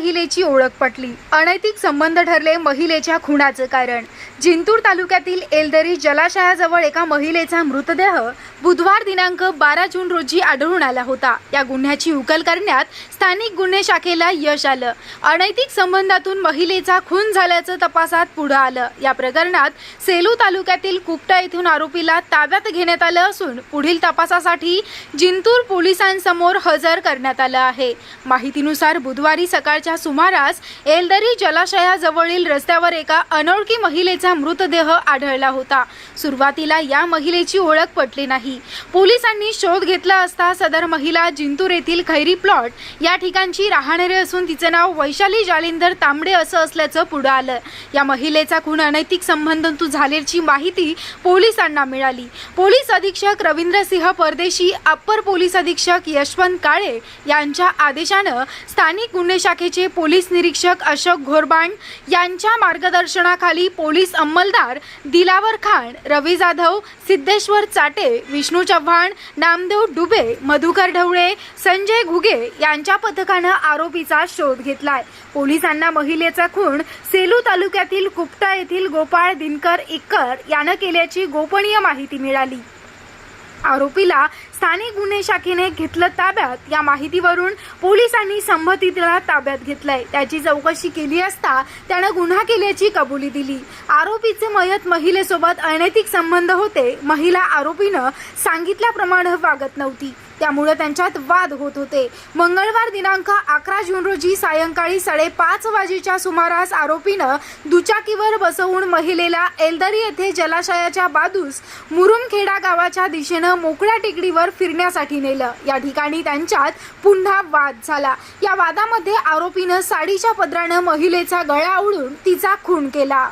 महिलेची ओळख पटली. अनैतिक संबंध ठरले महिलेच्या खुनाचं कारण. जिंतूर तालुक्यातील एलदरी जलाशयाजवळ एका महिलेचा मृतदेह बुधवार दिनांक बारा जून रोजी आढळून आला होता. या गुन्ह्याची उकल करण्यात स्थानिक गुन्हे शाखेला यश आलं. अनैतिक संबंधातून महिलेचा खून झाल्याचं तपासात पुढं आलं. या प्रकरणात सेलू तालुक्यातील कुपटा येथून आरोपीला ताब्यात घेण्यात आलं असून पुढील तपासासाठी जिंतूर पोलिसांसमोर हजर करण्यात आलं आहे. माहितीनुसार बुधवारी सकाळच्या सुमारास एलदरी जलाशयाजवळील रस्त्यावर एका अनोळखी महिलेचा मृतदेह आढळला होता. सुरुवातीला या महिलेची ओळख पटली नाही. पोलिसांनी शोध घेतला असता सदर महिला जिंतूर येथील खैरी प्लॉट. या ठिकाणची राहणारी असून तिचं नाव वैशाली जालिंदर तांबडे असं असल्याचं पुढं आलं. या महिलेचा खून अनैतिक संबंधातून झाल्याची माहिती पोलिसांना मिळाली. पोलीस अधीक्षक रवींद्रसिंह परदेशी अप्पर पोलीस अधीक्षक यशवंत काळे यांच्या आदेशानं स्थानिक गुन्हे शाखेचे पोलीस निरीक्षक अशोक घोरबांड यांच्या मार्गदर्शनाखाली पोलीस अंमलदार दिलावर खान रवी जाधव सिद्धेश्वर चाटे विष्णू चव्हाण नामदेव डुबे मधुकर ढवळे संजय घुगे यांच्या पथकानं आरोपीचा शोध घेतलाय. पोलिसांना महिलेचा खून सेलू तालुक्यातील कुपटा येथील गोपाळ दिनकर इक्कर यानं केल्याची गोपनीय माहिती मिळाली. आरोपीला स्थानिक गुन्हे शाखेने घेतलं ताब्यात. या माहितीवरून पोलिसांनी संबंधितला ताब्यात घेतलंय. त्याची चौकशी केली असता त्यानं गुन्हा केल्याची कबुली दिली. आरोपीचे मयत महिलेसोबत अनैतिक संबंध होते. महिला आरोपीनं सांगितल्याप्रमाणे वागत नव्हती. त्यामुळे त्यांच्यात वाद होत होते. मंगळवार दिनांक अकरा जून रोजी सायंकाळी साडेपाच वाजेच्या सुमारास आरोपीनं दुचाकीवर बसवून महिलेला एलदरी येथे जलाशयाच्या बाजूस मुरुमखेडा गावाच्या दिशेनं मोकळ्या टेकडीवर फिरण्यासाठी नेलं. या ठिकाणी त्यांच्यात पुन्हा वाद झाला. या वादामध्ये आरोपीनं साडीच्या पदरानं महिलेचा गळा उडून तिचा खून केला.